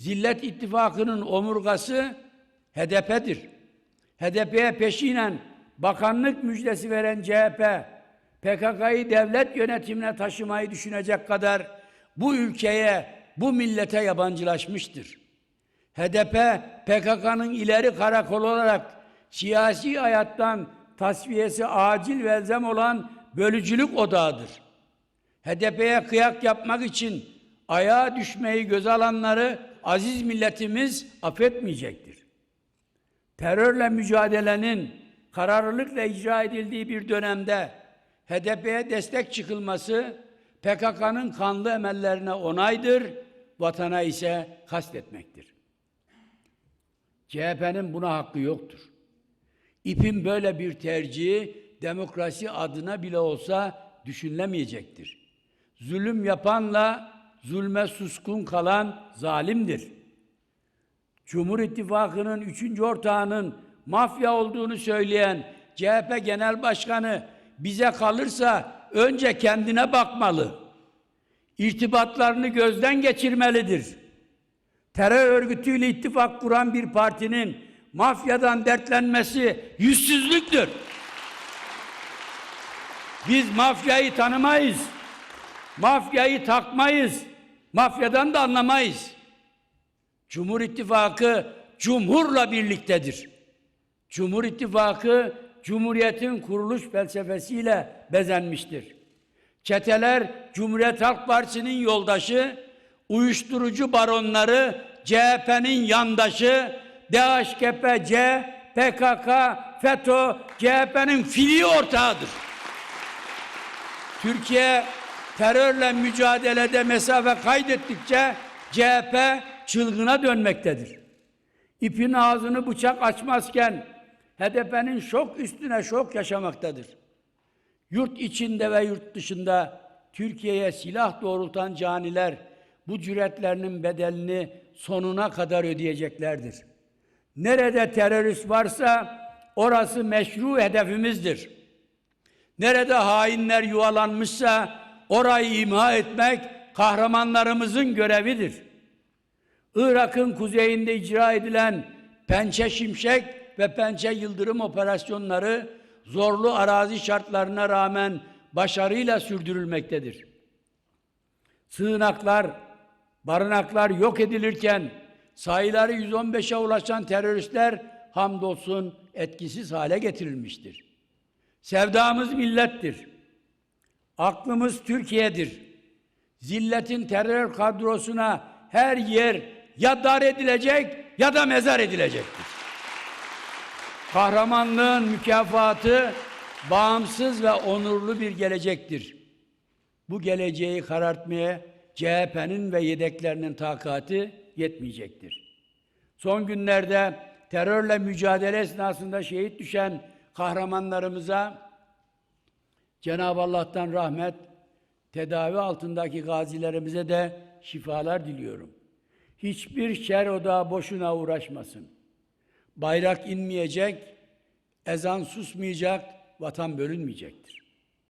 Zillet İttifakı'nın omurgası HDP'dir. HDP'ye peşinen bakanlık müjdesi veren CHP, PKK'yı devlet yönetimine taşımayı düşünecek kadar bu ülkeye, bu millete yabancılaşmıştır. HDP, PKK'nın ileri karakol olarak siyasi hayattan tasfiyesi acil ve olan bölücülük odağıdır. HDP'ye kıyak yapmak için ayağa düşmeyi göze alanları aziz milletimiz affetmeyecektir. Terörle mücadelenin kararlılıkla icra edildiği bir dönemde HDP'ye destek çıkılması PKK'nın kanlı emellerine onaydır, vatana ise kastetmektir. CHP'nin buna hakkı yoktur. İP'in böyle bir tercihi demokrasi adına bile olsa düşünülemeyecektir. Zulüm yapanla zulme suskun kalan zalimdir. Cumhur İttifakı'nın üçüncü ortağının mafya olduğunu söyleyen CHP Genel Başkanı bize kalırsa önce kendine bakmalı. İrtibatlarını gözden geçirmelidir. Terör örgütüyle ittifak kuran bir partinin mafyadan dertlenmesi yüzsüzlüktür. Biz mafyayı tanımayız. Mafyayı takmayız. Mafyadan da anlamayız. Cumhur İttifakı cumhurla birliktedir. Cumhur İttifakı Cumhuriyet'in kuruluş felsefesiyle bezenmiştir. Çeteler Cumhuriyet Halk Partisi'nin yoldaşı, uyuşturucu baronları CHP'nin yandaşı, DHKPC, PKK, FETÖ, CHP'nin fili ortağıdır. Türkiye terörle mücadelede mesafe kaydettikçe CHP çılgına dönmektedir. İpin ağzını bıçak açmazken HDP'nin şok üstüne şok yaşamaktadır. Yurt içinde ve yurt dışında Türkiye'ye silah doğrultan caniler bu cüretlerinin bedelini sonuna kadar ödeyeceklerdir. Nerede terörist varsa orası meşru hedefimizdir. Nerede hainler yuvalanmışsa orayı imha etmek kahramanlarımızın görevidir. Irak'ın kuzeyinde icra edilen Pençe Şimşek ve Pençe Yıldırım operasyonları zorlu arazi şartlarına rağmen başarıyla sürdürülmektedir. Sığınaklar, barınaklar yok edilirken sayıları 115'e ulaşan teröristler hamdolsun etkisiz hale getirilmiştir. Sevdamız millettir. Aklımız Türkiye'dir. Zilletin terör kadrosuna her yer ya dar edilecek ya da mezar edilecektir. Kahramanlığın mükafatı bağımsız ve onurlu bir gelecektir. Bu geleceği karartmaya CHP'nin ve yedeklerinin takati yetmeyecektir. Son günlerde terörle mücadele esnasında şehit düşen kahramanlarımıza Cenab-ı Allah'tan rahmet, tedavi altındaki gazilerimize de şifalar diliyorum. Hiçbir şer odağı boşuna uğraşmasın. Bayrak inmeyecek, ezan susmayacak, vatan bölünmeyecektir.